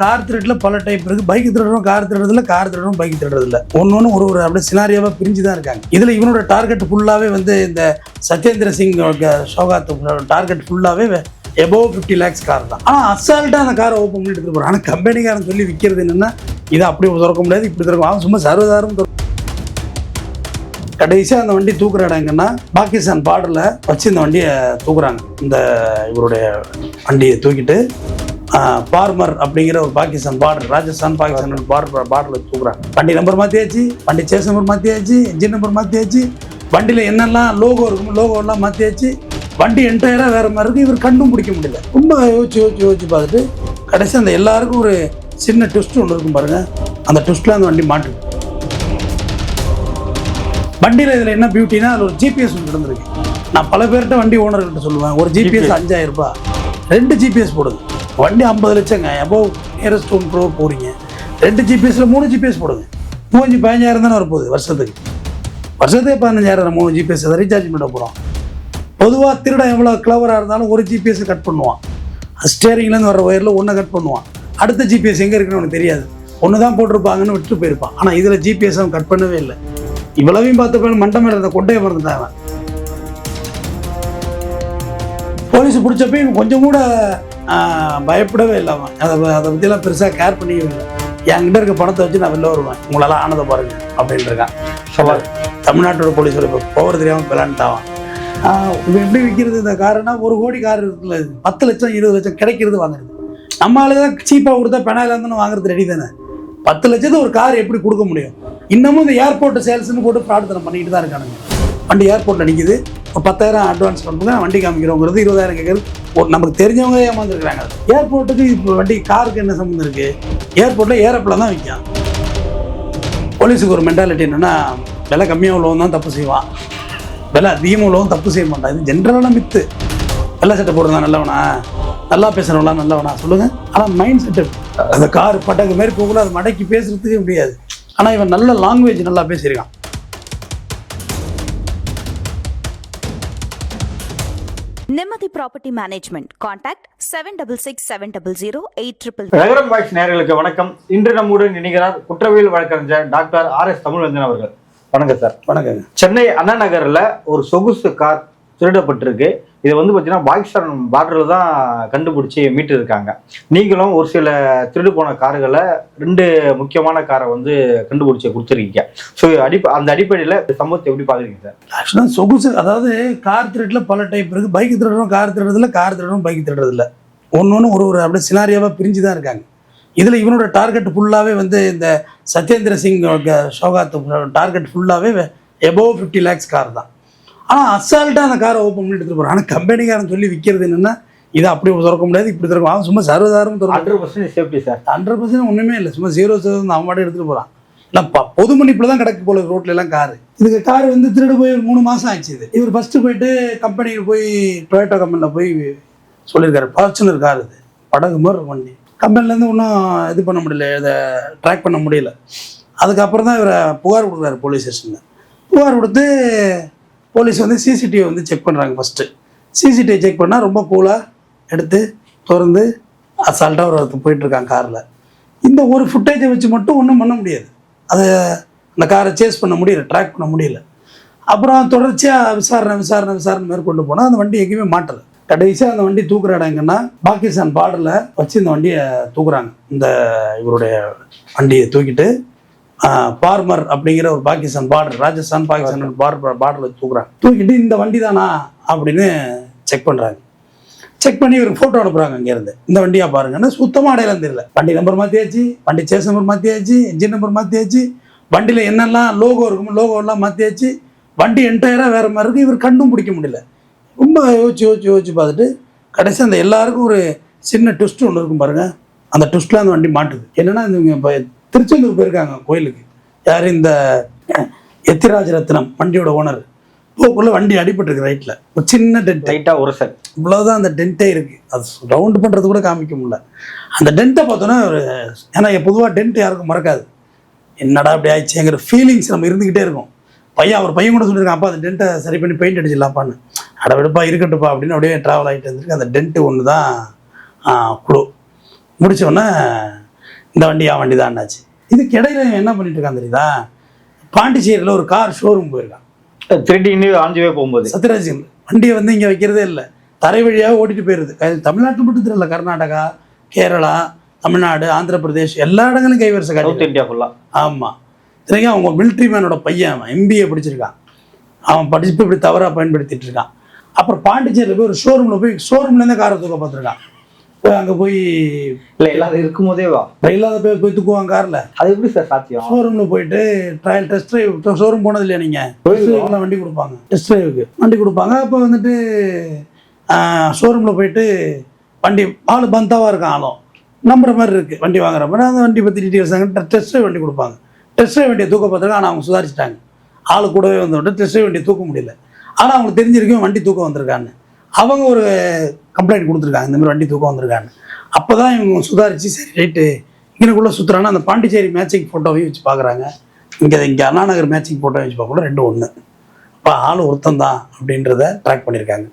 Car திருட்டில் பல type இருக்கு. Bike திருடுறோம் கார் திருடுறதில்ல கார் திருடுறோம் பைக் திருடுறதில்ல. ஒன்று ஒன்று ஒரு ஒரு அப்படியே சினாரியாவாக பிரிஞ்சு தான் இருக்காங்க. இதில் இவனோட டார்கெட் ஃபுல்லாகவே வந்து இந்த சத்யேந்திர சிங் சோகாத் டார்கெட் ஃபுல்லாகவே எபோவ் ஃபிஃப்டி லேக்ஸ் கார் தான். ஆனால் அசால்ட்டாக அந்த காரை ஓப்பன் பண்ணிட்டு எடுத்துட்டு போகிறான் ஆனால் கம்பெனிக்காரன் சொல்லி விற்கிறது என்னென்னா இதை அப்படி திறக்க முடியாது இப்படி திறக்கும் அவன் சும்மா சர்வதாரம் கடைசியாக அந்த வண்டி தூக்குற இடம் எங்கன்னா பாகிஸ்தான் பார்டரில் வச்சு இந்த வண்டியை தூக்குறாங்க. இந்த இவருடைய வண்டியை தூக்கிட்டு பார்மர் அப்படிங்கிற ஒரு பாகிஸ்தான் பார்டர் ராஜஸ்தான் பாகிஸ்தான் பார்டர் பார்டரில் தூக்குறாங்க. வண்டி நம்பர் மாற்றியாச்சு வண்டி சேஸ் நம்பர் மாற்றியாச்சு இன்ஜின் நம்பர் மாற்றியாச்சு வண்டியில் என்னெல்லாம் லோகோ இருக்கும் லோகோலாம் மாற்றியாச்சு வண்டி என்டையராக வேறு மாதிரி இருக்குது இவர் கண்டும் பிடிக்க முடியல. ரொம்ப யோசிச்சு யோசிச்சு யோசிச்சு பார்த்துட்டு கடைசி அந்த எல்லாருக்கும் ஒரு சின்ன ட்விஸ்ட் ஒன்று இருக்கும் பாருங்கள் அந்த ட்விஸ்ட்டில் அந்த வண்டி மாட்டுது. வண்டியில் இதில் என்ன பியூட்டினா அதில் ஒரு ஜிபிஎஸ் ஒன்று இருந்திருக்கு நான் பல பேர்கிட்ட வண்டி ஓனர்கிட்ட சொல்லுவேன் ஒரு ஜிபிஎஸ் அஞ்சாயிரம் ரூபாய். ரெண்டு ஜிபிஎஸ் போடுது வண்டி ஐம்பது லட்சங்க. எப்போ நியரஸ்ட் ஒன் ப்ரோ போகிறீங்க ரெண்டு ஜிபிஎஸில் மூணு ஜிபிஎஸ் போடுங்க. மூணு பதினஞ்சாயிரம் தானே வரப்போகுது வருஷத்துக்கு. வருஷத்துக்கு பதினஞ்சாயிரம் மூணு ஜிபிஎஸ் அதை ரீசார்ஜ் பண்ண போகிறோம் பொதுவாக திருடம் எவ்வளோ கிளவராக இருந்தாலும் ஒரு ஜிபிஎஸ் கட் பண்ணுவான். ஸ்டேரிங்லேருந்து வர ஒயரில் ஒன்றை கட் பண்ணுவான். அடுத்த ஜிபிஎஸ் எங்கே இருக்குன்னு அவனுக்கு தெரியாது. ஒன்று தான் போட்டிருப்பாங்கன்னு விட்டு போயிருப்பான். ஆனால் இதில் ஜிபிஎஸ் அவன் கட் பண்ணவே இல்லை. இவ்வளவையும் பார்த்தப்ப பிறகு இருந்த கொட்டையை மறந்துட்டான் போலீஸ் பிடிச்சப்ப இவன் கொஞ்சம் கூட பயப்படவே இல்லை அவன். அதை அதை பற்றியெல்லாம் பெருசாக கேர் பண்ணிக்கவே இல்லை. என்கிட்ட இருக்க பணத்தை வச்சு நான் வெளில வருவேன். உங்களெல்லாம் ஆனதை பாருங்க அப்படின்ட்டு இருக்கான். சவால் தமிழ்நாட்டோட போலீஸோட இப்போ பவர் தெரியாமல் பிளான்ட்டாவான் எப்படி விற்கிறது இந்த காருன்னா ஒரு கோடி கார் இருக்குல்ல பத்து லட்சம் இருபது லட்சம் கிடைக்கிறது வாங்குறது. நம்ம ஆளு தான் சீப்பாக கொடுத்தா பெனாயில் இருந்தாலும் வாங்குறது ரெடி தானே? பத்து லட்சத்துக்கு ஒரு கார் எப்படி கொடுக்க முடியும்? இன்னமும் இந்த ஏர்போர்ட் சேல்ஸ்னு போட்டு ஃப்ராட் தரம் பண்ணிட்டு தான் இருக்கானுங்க. வண்டி ஏர்போர்ட்டில் நிற்கிது பத்தாயிரம் அட்வான்ஸ் பண்ணுங்க வண்டி காமிக்கிறோங்கிறது இருபதாயிரம் கேட்குறது ஒரு நமக்கு தெரிஞ்சவங்க ஏமாந்துருக்குறாங்க. ஏர்போர்ட்டுக்கு இப்போ வண்டி காருக்கு என்ன சம்மந்தம் இருக்குது ஏர்போர்ட்டில் ஏரப்பில் தான் விற்கும். போலீஸுக்கு ஒரு மென்டாலிட்டி என்னென்னா விலை கம்மியாக உள்ளவன் தான் தப்பு செய்வான். விலை அதிகமாக உள்ளவன் தப்பு செய்ய மாட்டான். இது ஜென்ரலான மித்து வெள்ளை சட்டை போடுறதா நல்லவனா? நல்லா பேசுகிறவனா நல்லவனா? சொல்லுங்கள் ஆனால் மைண்ட் செட்டு அந்த கார் பட்டக்கு மாரி போகல அது மடக்கி பேசுறதுக்கே முடியாது. ஆனால் இவன் நல்ல லாங்குவேஜ் நல்லா பேசியிருக்கான். Nimmathi property management contact seven double six seven double zero eight triple நகரம் வாய்ஸ் நேயர்களுக்கு வணக்கம். இன்று நம்முடன் இணைகிறார் குற்றவியல் வழக்கறிஞர் டாக்டர் ஆர் எஸ் தமிழ்வந்தன் அவர்கள். வணக்கம் சார். வணக்கங்க. சென்னை அண்ணா நகர்ல ஒரு சொகுசு கார் திருடப்பட்டிருக்கு. இதை வந்து பார்த்தீங்கன்னா பாகிஸ்தான் பார்டரில் தான் கண்டுபிடிச்சி மீட்டு இருக்காங்க நீங்களும் ஒரு சில திருடு போன கார்களை ரெண்டு முக்கியமான காரை வந்து கண்டுபிடிச்சி கொடுத்துருக்கீங்க. ஸோ அடிப்ப அந்த அடிப்படையில் இந்த சம்பவத்தை எப்படி பார்க்குறீங்க சார்? ஆக்சுவலாக சொகுசு அதாவது கார் திருட்டில் பல டைப் இருக்குது பைக் திருடுறோம் கார் திருடுறதில்ல கார் திருடுறோம் பைக் திருடுறதில்ல. ஒன்று ஒன்று ஒரு ஒரு அப்படியே சினாரியாவாக பிரிஞ்சு தான் இருக்காங்க. இதில் இவனோட டார்கெட் ஃபுல்லாகவே வந்து இந்த சத்யேந்திர சிங் ஷோகாத் டார்கெட் ஃபுல்லாகவே எபோவ் ஃபிஃப்டி லேக்ஸ் கார் தான். ஆனால் அசால்ட்டாக அந்த காரை ஓப்பன் பண்ணி எடுத்துகிட்டு போகிறான் ஆனால் கம்பெனிக்காரன் சொல்லி விற்கிறது என்னென்னா இதை அப்படி திறக்க முடியாது இப்படி திறக்கும் அவன் சும்மா சர்வதாரம் திறக்க hundred percent safety sir hundred percent ஒன்றுமே இல்லை. சும்மா ஜீரோ சதவீதம் அவன் மாட்டே எடுத்துகிட்டு போகிறான் இல்லை ப பொது மன்னிப்பில் தான் கிடக்கு போல ரோட்ல எல்லாம் காரு இதுக்கு கார் வந்து திருடு போய் ஒரு மூணு மாதம் ஆச்சு இது. இவர் ஃபஸ்ட்டு போயிட்டு கம்பெனிக்கு போய் டொயோட்டோ கம்பெனியில் போய் சொல்லியிருக்காரு. ஃபார்ச்சுனர் கார் இது. படகு மாதிரி இருக்கும் வண்டி. கம்பெனிலேருந்து ஒன்றும் இது பண்ண முடியல. இதை ட்ராக் பண்ண முடியல. அதுக்கப்புறம் தான் இவரை புகார் கொடுக்குறாரு போலீஸ் ஸ்டேஷனில் புகார் கொடுத்து போலீஸ் வந்து சிசிடிவி வந்து செக் பண்ணுறாங்க ஃபஸ்ட்டு சிசிடிவி செக் பண்ணால் ரொம்ப கூலாக எடுத்து திறந்து அசால்ட்டாக ஒரு போயிட்டுருக்காங்க காரில் இந்த ஒரு ஃபுட்டேஜை வச்சு மட்டும் ஒன்றும் பண்ண முடியாது. அதை அந்த காரை சேஸ் பண்ண முடியல ட்ராக் பண்ண முடியல. அப்புறம் தொடர்ச்சியாக விசாரணை விசாரணை விசாரணை மேற்கொண்டு போனால் அந்த வண்டி எங்கேயுமே மாட்டலை. கடைசியாக அந்த வண்டி தூக்குற இடம் எங்கன்னா பாகிஸ்தான் பார்டரில் வச்சு இந்த வண்டியை தூக்குறாங்க. இந்த இவருடைய வண்டியை தூக்கிட்டு பார்மர் அப்படிங்கிற ஒரு பாகிஸ்தான் பார்டர் ராஜஸ்தான் பாகிஸ்தான் பார்டர் பார்டரில் தூக்குறாங்க. தூக்கிட்டு இந்த வண்டி தானா அப்படின்னு செக் பண்ணுறாங்க செக் பண்ணி இவருக்கு ஃபோட்டோ அனுப்புகிறாங்க அங்கேருந்து இந்த வண்டியா பாருங்கன்னா சுத்தமாக அடையாளம் தெரியல. வண்டி நம்பர் மாற்றியாச்சு வண்டி சேஸ் நம்பர் மாற்றியாச்சு இன்ஜின் நம்பர் மாற்றியாச்சு வண்டியில் என்னெல்லாம் லோகோ இருக்குமோ லோகோலாம் மாற்றியாச்சு வண்டி என்டையராக வேறு மாதிரி இருக்குது இவர் கண்டும் பிடிக்க முடியல. ரொம்ப யோசிச்சு யோசிச்சு யோசிச்சு பார்த்துட்டு கடைசி அந்த எல்லாருக்கும் ஒரு சின்ன ட்விஸ்ட் ஒன்று இருக்கும் பாருங்க. அந்த ட்விஸ்ட்டில் அந்த வண்டி மாட்டுது. என்னன்னா இவங்க திருச்செந்தூர் போயிருக்காங்க கோயிலுக்கு. யார் இந்த எத்திராஜ ரத்னம் வண்டியோட ஓனர் போக்குள்ள வண்டி அடிபட்டிருக்கு ரைட்டில் ஒரு சின்ன டென்ட் லைட்டாக ஒரு சார் இவ்வளோதான் அந்த டென்ட்டே இருக்குது அது ரவுண்டு பண்ணுறது கூட காமிக்க முடியல. அந்த டென்ட்டை பார்த்தோன்னா ஒரு ஏன்னா பொதுவாக டென்ட் யாருக்கும் மறக்காது. என்னடா அப்படி ஆயிடுச்சுங்கிற ஃபீலிங்ஸ் நம்ம இருந்துக்கிட்டே இருக்கும். பையன் அவர் பையன் கூட சொல்லியிருக்கான் அப்பா அந்த டென்ட்டை சரி பண்ணி பெயிண்ட் அடிச்சிடலாப்பான்னு அட விடுப்பா இருக்கட்டும்ப்பா அப்படின்னு அப்படியே ட்ராவல் ஆகிட்டு இருந்திருக்கு அந்த டென்ட்டு ஒன்று தான் குழு முடிச்ச உடனே இந்த வண்டி என் வண்டி தான் என்னாச்சு. இதுக்கு இடையில என்ன பண்ணிட்டு இருக்கான் தெரியுதா? பாண்டிச்சேரியில் ஒரு கார் ஷோரூம் போயிருக்கான். திருடின்னு ஆஞ்சுவே போகும்போது. சத்யராஜ் வண்டியை வந்து இங்கே வைக்கிறதே இல்லை. தரை வழியாக ஓட்டிட்டு போயிருது. அது தமிழ்நாட்டில் மட்டும் தெரியல. கர்நாடகா கேரளா தமிழ்நாடு ஆந்திர பிரதேஷ் எல்லா இடங்களும் கைவரிசை காட்டி இந்தியா ஃபுல்லா ஆமாம் இத்தனைக்கும் அவங்க மிலிட்ரி மேனோட பையன் அவன். எம்பிஏ படிச்சிருக்கான். அவன் படிப்பு இப்படி தவறாக பயன்படுத்திட்டு இருக்கான். அப்புறம் பாண்டிச்சேரியில் போய் ஒரு ஷோரூமில் போய் ஷோரூம்லேருந்தே காரை தூக்க பார்த்துருக்கான். அங்கே போய் இல்ல எல்லாரும் இருக்கும்போதே வா. இல்லாத போய் போய் தூக்குவாங்க காரில். அது எப்படி சார் சாத்தியம்? ஷோரூமில் போயிட்டு ட்ரையல் டெஸ்ட் ட்ரைவ் ஷோரூம் போனது இல்லையா நீங்கள். வண்டி கொடுப்பாங்க. டெஸ்ட் ட்ரைவுக்கு வண்டி கொடுப்பாங்க. அப்போ வந்துட்டு ஷோரூமில் போயிட்டு வண்டி ஆள் பந்தாவாக இருக்கான் ஆளும். நம்புற மாதிரி இருக்குது வண்டி வாங்குறப்ப அந்த வண்டி பற்றி டீட்டெயில்ஸ் டெஸ்ட் ட்ரைவ் வண்டி கொடுப்பாங்க. டெஸ்ட் ட்ரைவ் வண்டியை தூக்க பார்த்தாங்க ஆனால் அவங்க சுதாரிச்சிட்டாங்க. ஆள் கூடவே வந்து டெஸ்ட் ட்ரைவ் வண்டியை தூக்க முடியல. ஆனால் அவங்களுக்கு தெரிஞ்சிருக்கும் வண்டி தூக்கம் வந்திருக்கான்னு. அவங்க ஒரு கம்ப்ளைண்ட் கொடுத்துருக்காங்க. இந்த மாதிரி வண்டி தூக்கம் வந்திருக்கான்னு அப்போ தான் இவங்க சுதாரிச்சு சரி ரைட்டு. இங்கனக்குள்ளே சுற்றுறாங்கன்னா அந்த பாண்டிச்சேரி மேட்சிங் ஃபோட்டோவையும் வச்சு பார்க்குறாங்க இங்கே இங்கே அண்ணா நகர் மேட்சிங் ஃபோட்டோ வச்சு பார்க்கல ரெண்டும் ஒன்று அப்போ ஆள் ஒருத்தன் தான் அப்படின்றத ட்ராக் பண்ணியிருக்காங்க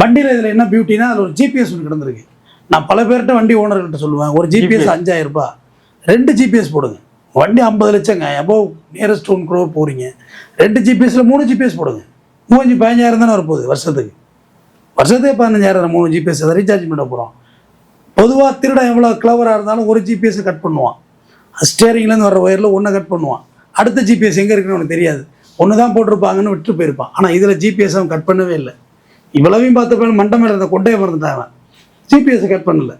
வண்டியில் இதில் என்ன பியூட்டினா அதில் ஒரு ஜிபிஎஸ் ஒன்று கிடந்திருக்கு. நான் பல பேர்கிட்ட வண்டி ஓனர்கிட்ட சொல்லுவேன் ஒரு ஜிபிஎஸ். அஞ்சாயிரம் ரூபாய் ரெண்டு ஜிபிஎஸ் போடுங்க. வண்டி ஐம்பது லட்சங்க எபோ நியரஸ்ட் ஒன் க்ரோர் போகிறீங்க ரெண்டு ஜிபிஎஸ்ல மூணு ஜிபிஎஸ் போடுங்க. மூணு பதினஞ்சாயிரம் தானே வரப்போகுது வருஷத்துக்கு. வருஷத்துக்கு பதினஞ்சாயிரம் மூணு ஜிபிஎஸ் அதை ரீசார்ஜ் பண்ண போகிறோம் பொதுவாக திருடன் எவ்வளோ கிளவராக இருந்தாலும் ஒரு ஜிபிஎஸ் கட் பண்ணுவான். ஸ்டேரிங்லேருந்து வர ஒயரில் ஒன்றை கட் பண்ணுவான். அடுத்த ஜிபிஎஸ் எங்கே இருக்குன்னு அவனுக்கு தெரியாது. ஒன்று தான் போட்டிருப்பாங்கன்னு விட்டு போயிருப்பான். ஆனால் இதில் ஜிபிஎஸ் அவன் கட் பண்ணவே இல்லை. இவ்வளவையும் பார்த்த போய் மண்டை மேலே இருந்த கொண்டையை மறந்துட்டான் அவன். ஜிபிஎஸ் கட் பண்ணல.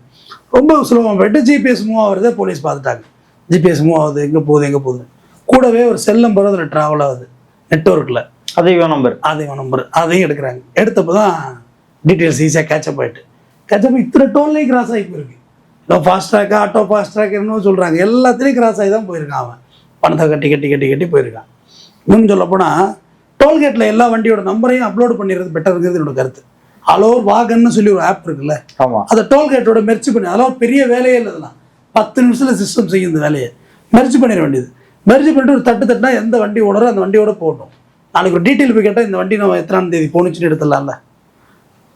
ரொம்ப சுலபமாக போயிட்டு ஜிபிஎஸ் மூவ் ஆகுறதே போலீஸ் பார்த்துட்டாங்க. ஜிபிஎஸ் மூவ் ஆகுது எங்கே போகுது எங்கே போகுது கூடவே ஒரு செல் நம்பர் அதில் ட்ராவல் ஆகுது. நெட்ஒர்க்கில் அது இவன் நம்பர் அதையும் நம்பர் அதையும் எடுக்கிறாங்க. எடுத்தப்போ தான் டீட்டெயில்ஸ் ஈஸியாக கேட்சப் ஆகிட்டு கேட்சப் இத்தனை டோல்லையும் கிராஸ் ஆகி போயிருக்கு. இதோ fast track auto fast track என்னமோ சொல்கிறாங்க எல்லாத்துலேயும் கிராஸ் ஆகி தான் போயிருக்கான் அவன். பணத்தை கட்டி கட்டி கட்டி கட்டி போயிருக்கான். இன்னும் சொல்லப்போனால் டோல்கேட்டில் எல்லா வண்டியோட நம்பரையும் அப்லோட் பண்ணிடுறது பெட்டருங்கிறது என்னோட கருத்து. அலோர் வாகன்னு சொல்லி ஒரு ஆப் இருக்குல்ல? அதை டோல்கேட்டோட மெர்ச்சி பண்ணி அதெல்லாம் பெரிய வேலையே இல்லை இதெல்லாம் பத்து நிமிஷத்தில் சிஸ்டம் செய்யும் இந்த வேலையை. மெர்ச்சி பண்ணிட வேண்டியது. மெர்ச்சி பண்ணிட்டு ஒரு தட்டு தட்டினா எந்த வண்டி ஓடுறோ அந்த வண்டியோட போகணும் நாளைக்கு ஒரு டீட்டெயில் போய் கேட்டால் இந்த வண்டி நம்ம எத்தனாம் தேதி போணுச்சுன்னு எடுத்துடலாம்ல.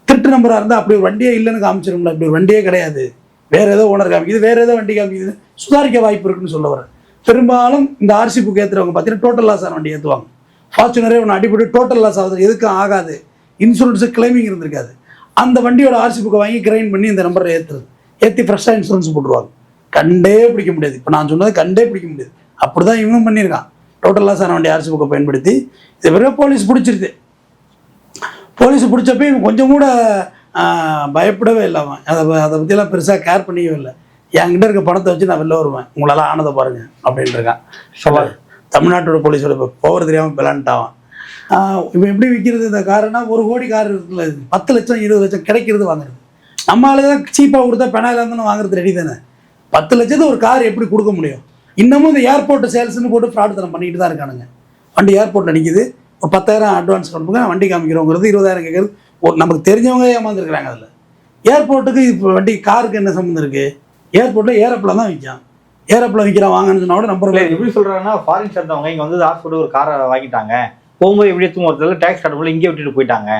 திருட்டு நம்பராக இருந்தால் அப்படி ஒரு வண்டியே இல்லைன்னு காமிச்சிருங்களா அப்படி ஒரு வண்டியே கிடையாது. வேற ஏதோ ஓனர் காமிக்குது வேற ஏதோ வண்டி காமிக்குது சுதாரிக்க வாய்ப்பு இருக்குன்னு சொல்ல வரேன் பெரும்பாலும் இந்த ஆர்சி புக் ஏற்றுறவங்க பார்த்தீங்கன்னா டோட்டல் லாஸ் ஆன வண்டி ஏற்றுவாங்க ஃபார்ச்சுனரே ஒன்று அடிபட்டு டோட்டல் லாஸ் ஆகுது எதுக்கும் ஆகாது. இன்சூரன்ஸு கிளைமிங் இருந்திருக்காது. அந்த வண்டியோட ஆர்சி புக்கை வாங்கி கிரைண்ட் பண்ணி இந்த நம்பரை ஏற்றுறது ஏற்றி ஃப்ரெஷ்ஷாக இன்சூரன்ஸ் போட்டுருவாங்க. கண்டே பிடிக்க முடியாது. இப்போ நான் சொன்னது கண்டே பிடிக்க முடியாது. அப்படி தான் இவனும் பண்ணியிருக்கான். டோட்டல் லாஸ் ஆன வண்டி ஆர்சி புக்கை பயன்படுத்தி. இது பிறகு போலீஸ் பிடிச்சிருது. போலீஸ் பிடிச்சப்ப இவன் கொஞ்சம் கூட பயப்படவே இல்லை அவன். அதை அதை பற்றியெல்லாம் பெருசாக கேர் பண்ணிக்கவே இல்லை. என்கிட்ட இருக்க பணத்தை வச்சு நான் வெளில வருவேன். உங்களால் ஆனதை பாருங்க அப்படின்ட்டு இருக்கான். தமிழ்நாட்டோட போலீஸோட இப்போ போகிறது தெரியாமல் பிளான்ட்டாவான் இவன் எப்படி விற்கிறது இந்த காருன்னா ஒரு கோடி கார் இருக்குல்ல. பத்து லட்சம் இருபது லட்சம் கிடைக்கிறது வாங்குறது. நம்ம ஆளு தான் சீப்பாக கொடுத்தா பெனாயில் இருந்தாலும் வாங்குறது ரெடி தானே. பத்து லட்சத்துக்கு ஒரு கார் எப்படி கொடுக்க முடியும்? இன்னமும் இந்த ஏர்போர்ட் சேல்ஸ்னு போட்டு ஃப்ராட் தனம் பண்ணிட்டு தான் இருக்கானுங்க. வண்டி ஏர்போர்ட்டில் நிற்கிது பத்தாயிரம் அட்வான்ஸ் கொடுங்க வண்டி காமிக்கிறோங்கிறது இருபதாயிரம் கேட்குறது ஒரு நமக்கு தெரிஞ்சவங்க ஏமாந்துருக்குறாங்க அதில். ஏர்போர்ட்டுக்கு இப்போ வண்டி காருக்கு என்ன சம்மந்தம் இருக்குது ஏர்போர்ட்டில் ஏரோப்ளேன் தான் விற்கான் ஏரோப்ளேன் விற்கிறான் வாங்கன்னு சொன்னா கூட நம்பர் எப்படி சொல்றாங்கன்னா ஃபாரின் சேர்ந்தவங்க இங்க வந்து ஹாஸ்பிட்டல் ஒரு காரை வாங்கிட்டாங்க. போகும்போது எப்படி தூங்குறதுல டேக்ஸ் கட்டும்போது இங்கே விட்டுட்டு போயிட்டாங்க.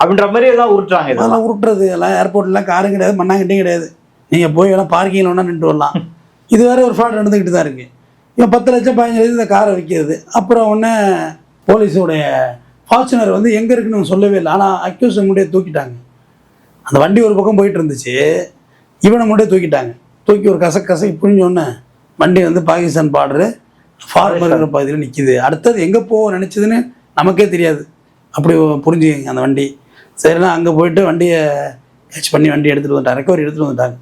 அப்படின்ற மாதிரி ஏதாவது உருட்டுறாங்க இதெல்லாம். உருட்டுறது. எல்லாம் ஏர்போர்ட்லாம் காரும் கிடையாது மண்ணாங்கட்டியும் கிடையாது. நீங்கள் போய் எல்லாம் பார்க்கிங்கில் வேணா நின்று வரலாம். இது வேற ஒரு ஃப்ராட் நடந்துக்கிட்டு தான் இருக்குது இவன் பத்து லட்சம் பதினஞ்சு லட்சம் இந்த காரை விற்கிறது அப்புறம் உடனே போலீஸோடைய ஃபார்ச்சுனர் வந்து எங்கே இருக்குன்னு சொல்லவே இல்லை. ஆனால் அக்யூஸ் முன்னாடியே தூக்கிட்டாங்க. அந்த வண்டி ஒரு பக்கம் போயிட்டு இருந்துச்சு. இவனை முன்னாடியே தூக்கிட்டாங்க. தூக்கி ஒரு கச கசக்கி புரிஞ்சோடனே வண்டி வந்து பாகிஸ்தான் பார்டரு ஃபார்மர் பகுதியில் நிற்கிது அடுத்தது எங்கே போக நினச்சதுன்னு நமக்கே தெரியாது. அப்படி புரிஞ்சுக்கங்க அந்த வண்டி. சரினா அங்கே போயிட்டு வண்டியை கேட்ச் பண்ணி வண்டி எடுத்துகிட்டு வந்துட்டாங்க. ரெக்கவரி எடுத்துகிட்டு வந்துட்டாங்க.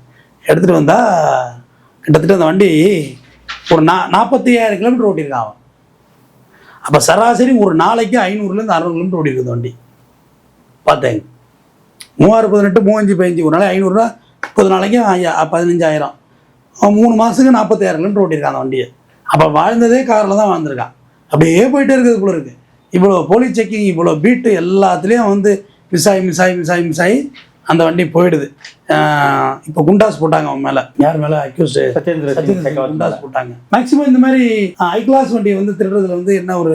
எடுத்துகிட்டு வந்தால் கிட்டத்தட்ட அந்த வண்டி ஒரு நா நாற்பத்தி ஐயாயிரம் கிலோமீட்டர் ஓட்டியிருக்கான் அவன். அப்போ சராசரி ஒரு நாளைக்கு ஐநூறுலேருந்து அறுநூறு கிலோமீட்டர் ஓட்டியிருக்கு வண்டி. பார்த்தேங்க மூவாயிரம் பதினெட்டு மூவஞ்சு பதினஞ்சு ஒரு நாளைக்கு ஐநூறுரூவா முப்பது நாளைக்கு ஐயா- பதினஞ்சாயிரம். மூணு மாதத்துக்கு நாற்பத்தாயிரம் கிலோமீட்டர் ஓட்டியிருக்கான் அந்த வண்டியை. அப்போ வாழ்ந்ததே காரில் தான் வாழ்ந்திருக்கான். அப்படியே போயிட்டே இருக்குது போல இருக்குது இவ்வளோ போலீஸ் செக்கிங் இவ்வளோ பீட்டு எல்லாத்துலேயும் வந்து மிஸ் ஆகி மிஸ் ஆகி மிஸ் ஆகி மிஸ் ஆகி அந்த வண்டி போயிடுது. இப்போ குண்டாஸ் போட்டாங்க அவன் மேலே. யார் மேலே அக்யூஸ் சத்யேந்திர குண்டாஸ் போட்டாங்க. மேக்ஸிமம் இந்த மாதிரி ஹை கிளாஸ் வண்டியை வந்து திருடுறதுல வந்து என்ன ஒரு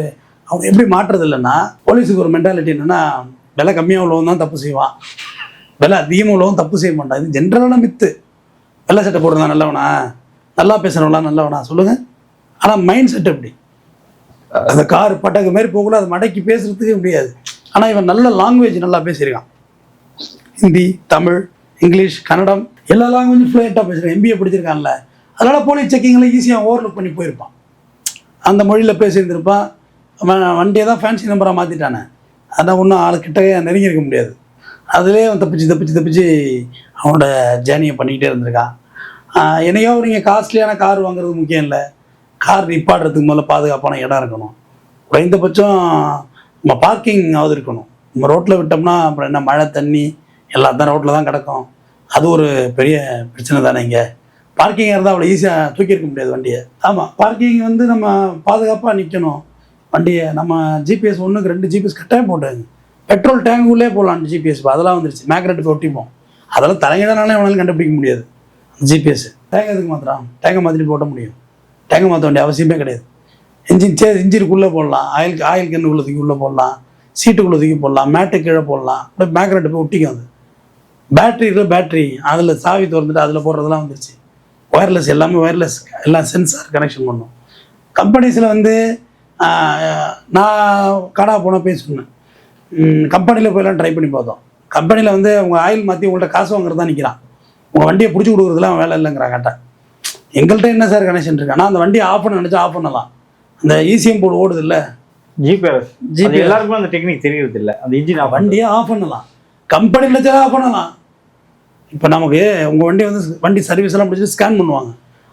அவங்க எப்படி மாற்றுறது இல்லைன்னா போலீஸுக்கு ஒரு மென்டாலிட்டி என்னன்னா விலை கம்மியாக உள்ளவன் தான் தப்பு செய்வான். விலை அதிகமாக உள்ளவன் தப்பு செய்ய மாட்டான். இது ஜென்ரலான மித்து வெள்ளை சட்டை போடுறதா நல்லவனா? நல்லா பேசுகிறவங்களா நல்லவனா? சொல்லுங்கள் ஆனால் மைண்ட் செட் எப்படி? அந்த கார் பட்டக்கு மாதிரி போகக்கூடாது அது மடக்கி பேசுறதுக்கே முடியாது. ஆனால் இவன் நல்ல லாங்குவேஜ் நல்லா பேசியிருக்கான். ஹிந்தி தமிழ் இங்கிலீஷ் கன்னடம் எல்லா லாங்குவேஜும் ஃப்ளூயண்ட்டாக பேசுகிறேன் எம்பிஏ படிச்சிருக்கான்ல. அதனால் போலீஸ் செக்கிங்கில் ஈஸியாக ஓவர்லுக் பண்ணி போயிருப்பான். அந்த மொழியில் பேசியிருந்திருப்பான். அவன் வண்டியை தான் ஃபேன்சி நம்பராக மாற்றிட்டானே அதான் ஒன்றும் ஆள் நெருங்கியிருக்க முடியாது. அதுலேயே அவன் தப்பிச்சு தப்பிச்சு தப்பிச்சு அவனோட ஜேர்னியை பண்ணிக்கிட்டே இருந்திருக்கான். என்னையோ நீங்கள் காஸ்ட்லியான கார் வாங்குறது முக்கியம் இல்லை. கார் நிப்பாடுறதுக்கு முதல்ல பாதுகாப்பான இடம் இருக்கணும். குறைந்தபட்சம் நம்ம பார்க்கிங் ஆகுது இருக்கணும். நம்ம ரோட்டில் விட்டோம்னா அப்புறம் என்ன மழை தண்ணி எல்லாம் தான் ரோட்டில் தான் கிடக்கும். அது ஒரு பெரிய பிரச்சனை தானே இங்கே. பார்க்கிங் இருந்தால் அவ்வளோ ஈஸியாக தூக்கியிருக்க முடியாது வண்டியை. ஆமாம் பார்க்கிங் வந்து நம்ம பாதுகாப்பாக நிற்கணும் வண்டியை நம்ம ஜிபிஎஸ் ஒன்றுக்கு ரெண்டு ஜிபிஎஸ் கட்டாயம் போட்டாங்க பெட்ரோல் டேங்குள்ளே போகலாம் ஜிபிஎஸ் அதெல்லாம் வந்துருச்சு. மேக்ரெட்டுக்கு ஒட்டிப்போம். அதெல்லாம் தலையிடனாலே அவனாலும் கண்டுபிடிக்க முடியாது. ஜிபிஎஸ் டேங்க் எதுக்கு மாத்திரம் டேங்கை மாற்றிட்டு போட்ட முடியும். டேங்கை மாற்ற வேண்டிய அவசியமே கிடையாது. இன்ஜின் சே இன்ஜினுக்குள்ளே போடலாம். ஆயில் ஆயில் கண்ணுக்குள்ளே தூக்கி உள்ளே போடலாம். சீட்டுக்குள்ளே தூக்கி போடலாம். மேட்டு கீழே போடலாம். அப்படியே போய் ஒட்டிக்கும் அது. பேட்டரியில் பேட்டரி அதில் சாவி திறந்துட்டு அதில் போடுறதெல்லாம் வந்துருச்சு. ஒயர்லெஸ் எல்லாமே ஒயர்லெஸ் எல்லாம் சென்சார் கனெக்ஷன் பண்ணும். கம்பெனிஸில் வந்து நான் கடா போன போய் சொன்னேன். கம்பெனியில் போயெல்லாம் ட்ரை பண்ணி பார்த்தோம். கம்பெனியில் வந்து அவங்க ஆயில் மாற்றி உங்கள்கிட்ட காசு வாங்குறது தான் நிற்கிறான் உங்கள் வண்டியை பிடிச்சி கொடுக்குறதுலாம் வேலை இல்லைங்கிறான் கேட்டா. எங்கள்கிட்ட என்ன சார் கனெக்ஷன் இருக்கு? ஆனால் அந்த வண்டியை ஆஃப் பண்ண நினச்சா ஆஃப் பண்ணலாம். அந்த இசிஎம் போர்டு ஓடுது இல்லை ஜிபிஎஸ் GPS. எல்லாருக்குமே அந்த டெக்னிக் தெரியறது இல்ல அந்த இன்ஜின் வண்டியை ஆஃப் பண்ணலாம். கம்பெனியில் வச்சா ஆஃப் பண்ணலாம். இப்போ நமக்கு உங்கள் வண்டி வந்து வண்டி சர்வீஸ் எல்லாம் முடிச்சு ஸ்கேன் பண்ணுவாங்க.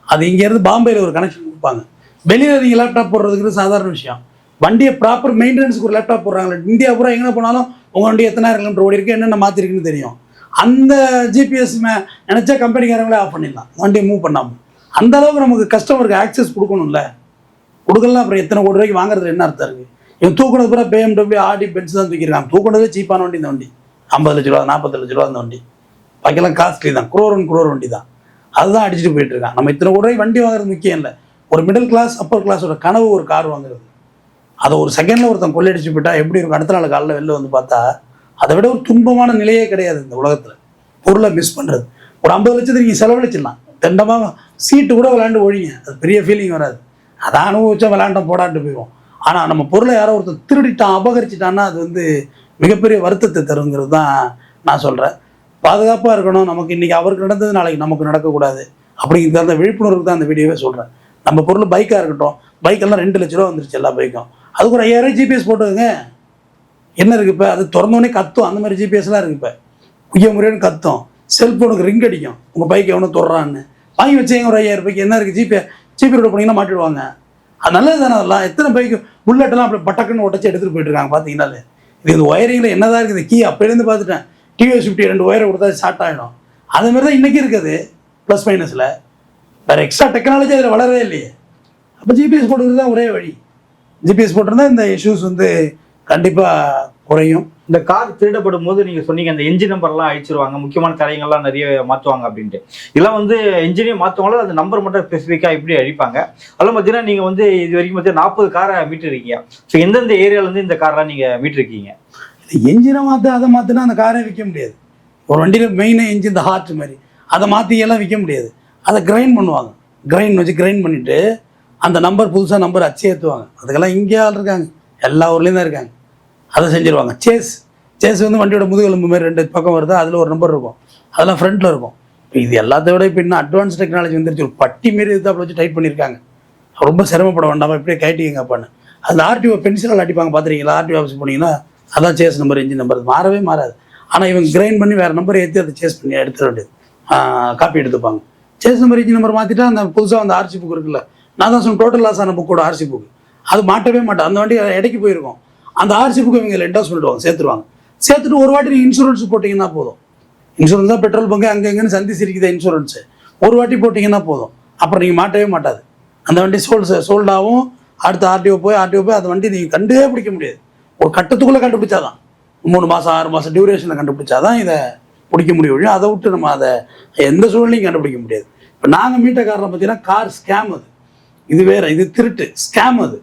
அது இங்கேருந்து பாம்பேயில் ஒரு கனெக்ஷன் கொடுப்பாங்க. வெளியில் நீங்கள் லேப்டாப் போடுறதுக்கு சாதாரண விஷயம். வண்டியை ப்ராப்பர் மெயின்டெனன்ஸ்க்கு ஒரு லேப்டாப் போடுறாங்களே இந்தியா பூரா எங்கே போனாலும் உங்கள் வண்டி எத்தனாயிரம் கிலோமீட்டர் ஓடி இருக்கு என்னென்ன மாற்றிருக்குன்னு தெரியும். அந்த ஜிபிஎஸ் மே நினச்சா கம்பெனிக்காரங்களே ஆஃப் பண்ணிடலாம். வண்டியை மூவ் பண்ணாமல் அந்த அளவுக்கு நமக்கு கஸ்டமருக்கு ஆக்சஸ் கொடுக்கணும்ல. கொடுக்கலாம் அப்புறம் எத்தனை கோடி ரூபாய்க்கு வாங்குறது என்ன அர்த்தம் இருக்குது இவன் தூக்குனது பூரா பிஎம்டபிள்யூ ஆடி பென்ஸ் தான் தூக்கியிருக்கான். தூக்குனதே சீப்பான வண்டி இந்த வண்டி. ஐம்பது லட்ச ரூபா நாற்பத்தி லட்ச ரூபா அந்த வண்டி. பாக்கெல்லாம் காஸ்ட்லி தான். குரோரன் குரோர் வண்டி தான். அதுதான் அடிச்சுட்டு போயிட்டு இருக்கான். நம்ம இத்தனை கூட வண்டி வாங்குறது முக்கியம் இல்லை. ஒரு மிடில் கிளாஸ் அப்பர் கிளாஸோட கனவு ஒரு கார் வாங்குறது. அதை ஒரு செகண்டில் ஒருத்தன் கொள்ளையடிச்சு போயிட்டா எப்படி இருக்கும்? அடுத்த நாள் காலைல வெளில வந்து பார்த்தா அதை விட ஒரு துன்பமான நிலையே கிடையாது இந்த உலகத்தில். பொருளை மிஸ் பண்ணுறது ஒரு ஐம்பது லட்சத்துக்கு நீங்கள் செலவழிச்சிடலாம். தண்டமாக சீட்டு கூட விளையாண்டு ஒழிங்க அது பெரிய ஃபீலிங் வராது. அதை அனுபவிச்சா விளாண்டோம் போடாட்டு போயிடும் ஆனால் நம்ம பொருளை யாரோ ஒருத்தன் திருடிட்டான் அபகரிச்சிட்டான்னா அது வந்து மிகப்பெரிய வருத்தத்தை தருங்கிறது தான் நான் சொல்கிறேன் பாதுகாப்பாக இருக்கணும். நமக்கு இன்றைக்கி அவருக்கு நடந்தது நாளைக்கு நமக்கு நடக்கக்கூடாது. அப்படிங்கிறது அந்த விழிப்புணர்வு தான் அந்த வீடியோவே சொல்கிறேன் நம்ம பொருள் பைக்காக இருக்கட்டும். பைக்கெல்லாம் ரெண்டு லட்ச ரூபா வந்துருச்சு எல்லா பைக்கும். அதுக்கு ஒரு ஐயாயிரம் ஜிபிஎஸ் போட்டுக்கங்க. என்ன இருக்குது இப்போ? அது திறந்தோடனே கத்தும். அந்த மாதிரி ஜிபிஎஸ்லாம் இருக்குது இப்போ. குய்ய முறையான கத்தும். செல்ஃபோனுக்கு ரிங் அடிக்கும். உங்கள் பைக் எவனோ தொடுறான்னு. வாங்கி வச்சேங்க ஒரு ஐயாயிரம் ரூபாய்க்கு. என்ன இருக்குது ஜிபே ஜிபே ரோடு போனீங்கன்னா மாட்டிடுவாங்க. அது நல்லது தானே அதெல்லாம். எத்தனை பைக்கு? புல்லட்டெல்லாம் அப்படி பட்டக்குன்னு உடச்சி எடுத்துகிட்டு போயிட்டுருக்காங்க பார்த்தீங்கன்னாலே இது இந்த ஒயரிங்கில் என்னதான் இருக்குது? கீ அப்போலேருந்து பார்த்துட்டேன். டிவிஎஸ் ஃபிஃப்டி ரெண்டு ஒயரை கொடுத்தா ஷார்ட் ஆகிடும் அது மாதிரி தான் இன்றைக்கி இருக்குது ப்ளஸ் மைனஸில் வேறு எக்ஸ்ட்ரா டெக்னாலஜி அதில் வளரவே இல்லையே. அப்போ ஜிபிஎஸ் போட்டுக்கிறது தான் ஒரே வழி. ஜிபிஎஸ் போட்டிருந்தா இந்த இஷ்யூஸ் வந்து கண்டிப்பாக குறையும். இந்த கார் திருடப்படும் போது நீங்க சொன்னீங்க அந்த என்ஜின் நம்பர்லாம் அழிச்சிருவாங்க முக்கியமான தடயங்கள்லாம் நிறைய மாற்றுவாங்க அப்படின்ட்டு. இதெல்லாம் வந்து என்ஜினே மாற்றுவாங்களோ அந்த நம்பர் மட்டும் ஸ்பெசிஃபிக்காக எப்படி அழிப்பாங்க? அதெல்லாம் பார்த்தீங்கன்னா நீங்கள் வந்து இது வரைக்கும் பார்த்தீங்கன்னா நாற்பது காரை மீட்டிருக்கீங்க. ஸோ எந்தெந்த ஏரியாலேருந்து இந்த கார்லாம் நீங்கள் மீட்டிருக்கீங்க? என்ஜினை மாற்ற அதை மாற்றினா அந்த காரே விற்க முடியாது. ஒரு வண்டியில் மெயினாக என்ஜின் இந்த ஹார்ட் மாதிரி. அதை மாற்றி எல்லாம் விற்க முடியாது. அதை கிரைண்ட் பண்ணுவாங்க. கிரைண்ட் வச்சு கிரைண்ட் பண்ணிவிட்டு அந்த நம்பர் புதுசாக நம்பர் அச்சு ஏற்றுவாங்க அதுக்கெல்லாம் இங்கே ஆள் இருக்காங்க. எல்லா ஊர்லேயும் தான் இருக்காங்க. அதை செஞ்சுருவாங்க. சேஸ் சேஸ் வந்து வண்டியோட முதுகெலும்பு மாதிரி ரெண்டு பக்கம் வருது அதில் ஒரு நம்பர் இருக்கும். அதெல்லாம் ஃப்ரண்ட்டில் இருக்கும். இப்போ இது எல்லாத்த விட இப்போ இன்னும் அட்வான்ஸ் டெக்னாலஜி வந்துருச்சு. ஒரு பட்டி மாரி இதை வச்சு டைப் பண்ணியிருக்காங்க ரொம்ப சிரமப்பட வேண்டாமா. இப்படியே கைட்டிங்க அப்பான்னு. அந்த ஆர்டிஓ பென்சிலால் அடிப்பாங்க. பார்த்துருக்கீங்களா ஆர்டிஓ ஆஃபீஸ் போனீங்கன்னா அதான் சேஸ் நம்பர் இன்ஜின் நம்பர் மாறவே மாறாது. ஆனால் இவங்க கிரைண்ட் பண்ணி வேறு நம்பர் ஏற்றி அதை சேஸ் பண்ணி எடுத்துட வேண்டியது. காப்பி எடுத்துப்பாங்க. சேஸ் நம்பர் இன்ஜின் நம்பர் மாற்றிட்டா அந்த புதுசாக அந்த ஆர்சி புக் இருக்குல்ல. நான் தான் சொன்ன டோட்டல் லாஸ் ஆன புக்கோட ஆர்சி புக் அது மாட்டவே மாட்டேன். அந்த வண்டி இடைக்கு போயிருக்கோம். அந்த ஆர்சி புக்கு இவங்க என்டோஸ் சொல்லிடுவாங்க சேர்த்துருவாங்க. சேர்த்துட்டு ஒரு வாட்டி நீங்கள் இன்சூரன்ஸ் போட்டிங்கன்னா போதும். இன்சூரன்ஸ் தான் பெட்ரோல் பங்கு அங்கே எங்கேன்னு சந்தி சிரிக்குது இன்சூரன்ஸு ஒரு வாட்டி போட்டிங்கன்னா போதும். அப்புறம் நீங்கள் மாட்டவே மாட்டாது. அந்த வண்டி சோல்ஸ் சோல்டாகவும் அடுத்த ஆர்டிஓ போய் ஆர்டிஓ போய் அந்த வண்டி நீங்கள் கண்டே பிடிக்க முடியாது. ஒரு கட்டத்துக்குள்ளே கண்டுபிடிச்சாதான். மூணு மாதம் ஆறு மாதம் டியூரேஷனில் கண்டுபிடிச்சாதான் இதை பிடிக்க முடியும் அதை விட்டு நம்ம அதை எந்த சூழ்நிலையும் கண்டுபிடிக்க முடியாது. இப்போ நாங்கள் மீட்ட காரணம் பார்த்தீங்கன்னா கார் ஸ்கேம் அது. இது வேறு இது திருட்டு. ஸ்கேம் அது.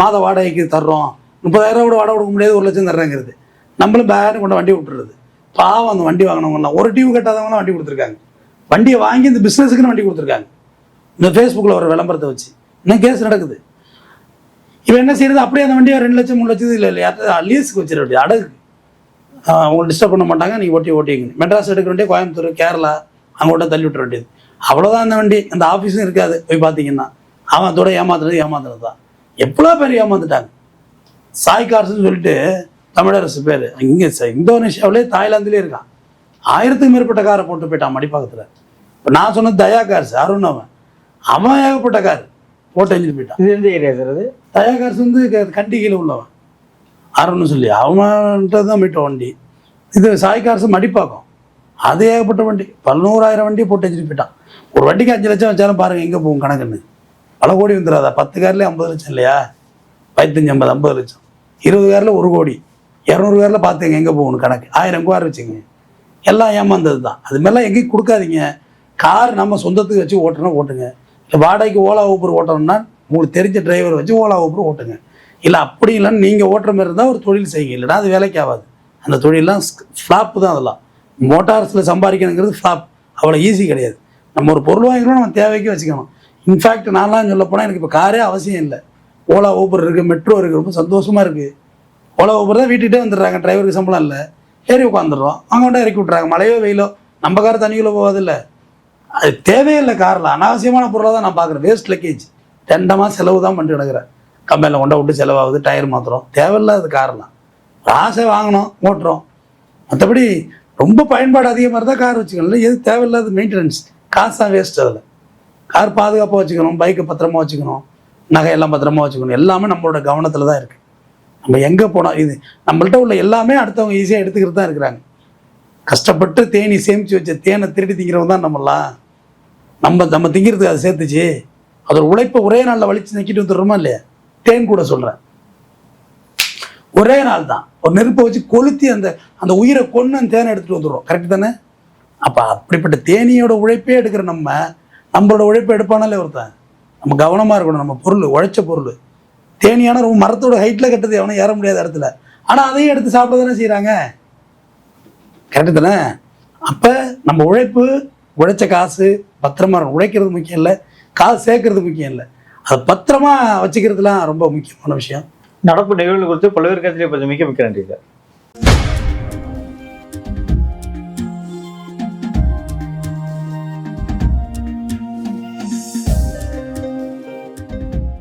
மாத வாடகைக்கு தர்றோம். முப்பதாயிரம் கூட வாடகை கொடுக்க முடியாது ஒரு லட்சம் தர்றேங்கிறது. நம்மளும் பேரும் கொண்டு வண்டி விட்டுறது. பாவம் அந்த வண்டி வாங்கினவங்கலாம். ஒரு டியூ கட்டாதவங்களாம் வண்டி கொடுத்துருக்காங்க. வண்டியை வாங்கி இந்த பிஸ்னஸுக்குன்னு வண்டி கொடுத்துருக்காங்க. இந்த ஃபேஸ்புக்கில் வர விளம்பரத்தை வச்சு. இன்னும் கேஸ் நடக்குது. இவன் என்ன செய்யறது? அப்படியே அந்த வண்டியை ரெண்டு லட்சம் மூணு லட்சம் இல்லை இல்லையா லீஸுக்கு வச்சிட வேண்டிய அடகு அவங்க டிஸ்டர்ப் பண்ண மாட்டாங்க நீங்கள் ஓட்டி ஓட்டிங்க மெட்ராஸ் எடுக்க வேண்டிய கோயம்புத்தூர் கேரளா அங்கே விட்ட தள்ளி விட்டுற வேண்டியது. அவ்வளோதான் அந்த வண்டி. அந்த ஆஃபீஸும் இருக்காது. போய் பார்த்தீங்கன்னா அவன் அதோட ஏமாத்துறது ஏமாத்துறது தான் எவ்வளோ பேர் ஏமாந்துட்டாங்க? சாய் கார்ஸ்னு சொல்லிட்டு தமிழரசு பேர். இங்கே இந்தோனேஷியாவிலே தாய்லாந்துலேயே இருக்கான். ஆயிரத்துக்கு மேற்பட்ட காரை போட்டு போயிட்டான் மடிப்பாக்கத்தில். இப்போ நான் சொன்னது தயா கார்ஸ் அருண் அவன். அவன் ஏகப்பட்ட கார் போட்டு எஞ்சிட்டு போயிட்டான். இது எந்த ஏரியா சார் அது? தயா கார்ஸ் வந்து கண்டிகையில் உள்ளவன். அருண்னு சொல்லி அவன்கிட்ட தான் போயிட்ட வண்டி. இது சாய் கார்ஸ் மடிப்பாக்கம். அது ஏகப்பட்ட வண்டி. பல்நூறாயிரம் வண்டி போட்டு வச்சுட்டு போயிட்டான். ஒரு வண்டிக்கு அஞ்சு லட்சம் வச்சாலும் பாருங்க எங்கே போகும் கணக்குன்னு. பல கோடி வந்துடாதா? பத்து கார்லேயே ஐம்பது லட்சம் இல்லையா? பதினஞ்சு ஐம்பது ஐம்பது லட்சம். இருபது பேரில் ஒரு கோடி. இரநூறு பேரில் பார்த்துங்க எங்கே போகணும் கணக்கு. ஆயிரம் கார் வச்சுங்க எல்லாம் ஏமாந்தது தான் அது மாதிரிலாம் எங்கேயும் கொடுக்காதீங்க. கார் நம்ம சொந்தத்துக்கு வச்சு ஓட்டணும் ஓட்டுங்க. இல்லை வாடகைக்கு ஓலா ஊப்பர் ஓட்டணும்னா உங்களுக்கு தெரிஞ்ச டிரைவர் வச்சு ஓலா ஊப்பர் ஓட்டுங்க. இல்லை அப்படி இல்லைன்னு நீங்கள் ஓட்டுற மாதிரி இருந்தால் ஒரு தொழில் செய்யுங்க. இல்லைன்னா அது வேலைக்கு ஆகாது. அந்த தொழிலெலாம் ஃப்ளாப்பு தான் அதெல்லாம். மோட்டார்ஸில் சம்பாதிக்கணுங்கிறது ஃப்ளாப் அவ்வளோ ஈஸி கிடையாது. நம்ம ஒரு பொருள் வாங்கிக்கணும் நம்ம தேவைக்கு வச்சுக்கணும். இன்ஃபேக்ட் நான்லாம் சொல்ல போனால் எனக்கு இப்போ காரே அவசியம் இல்லை. ஓலா ஊபர் இருக்குது மெட்ரோ இருக்குது ரொம்ப சந்தோஷமாக இருக்குது ஓலா ஊபர் தான் வீட்டுக்கிட்டே வந்துடுறாங்க. டிரைவருக்கு சம்பளம் இல்லை. ஏறி உட்காந்துடுறோம் அவங்க கொண்டு இறக்கி விட்றாங்க மழையோ வெயிலோ நம்ம கார் தண்ணிக்குள்ளே போகாதில்ல. அது தேவையில்லை காரில் அனாவசியமான பொருளாக தான் நான் பார்க்குறேன். வேஸ்ட் லக்கேஜ் ரெண்டமாக செலவு தான் பண்ணிட்டு கிடக்குறேன். கம்பெனியில் கொண்ட விட்டு செலவாகுது டயர் மாத்திரம் தேவையில்லாத காரெலாம். ஆசை வாங்கினோம் ஓட்டுறோம். மற்றபடி ரொம்ப பயன்பாடு அதிகமாக இருந்தால் கார் வச்சுக்கணும். இல்லை எது தேவையில்லாத மெயின்டெனன்ஸ் காசு தான் வேஸ்ட் அதில். கார் பாதுகாப்பாக வச்சுக்கணும் பைக்கை பத்திரமா வச்சுக்கணும். நகையெல்லாம் பத்திரமா வச்சுக்கணும். எல்லாமே நம்மளோட கவனத்தில் தான் இருக்குது நம்ம எங்கே போனால் இது நம்மள்ட்ட உள்ள எல்லாமே அடுத்தவங்க ஈஸியாக எடுத்துக்கிட்டு தான் இருக்கிறாங்க. கஷ்டப்பட்டு தேனி சேமித்து வச்ச தேனை திருடி திங்கிறவங்க தான் நம்மளாம் நம்ம நம்ம திங்கிறதுக்கு அதை சேர்த்துச்சு. அதோட உழைப்பை ஒரே நாளில் வலிச்சு நிற்கிட்டு வந்துடுறோமா இல்லையா? தேன் கூட சொல்கிறேன் ஒரே நாள் தான். ஒரு நெருப்பை வச்சு கொளுத்தி அந்த அந்த உயிரை கொன்று அந்த தேனை எடுத்துகிட்டு வந்துடுறோம். கரெக்ட் தானே? அப்போ அப்படிப்பட்ட தேனியோட உழைப்பே எடுக்கிற நம்ம நம்மளோட உழைப்பை எடுப்பானாலே ஒருத்தன். நம்ம கவனமாக இருக்கணும் நம்ம பொருள் உழைச்ச பொருள். தேனியான ரொம்ப மரத்தோட ஹைட்டில் கட்டது எவனும் ஏற முடியாத இடத்துல. ஆனால் அதையும் எடுத்து சாப்பிட தானே செய்கிறாங்க கரெக்டு தானே? அப்போ நம்ம உழைப்பு உழைச்ச காசு பத்திரமா உழைக்கிறது முக்கியம் இல்லை காசு சேர்க்கறது முக்கியம் இல்லை. அது பத்திரமா வச்சுக்கிறதுலாம் ரொம்ப முக்கியமான விஷயம். நடப்பு நிகழ்வு குறித்து பல்வேறு கருத்துலேயே பற்றி மிக்க மிக்க நன்றி சார்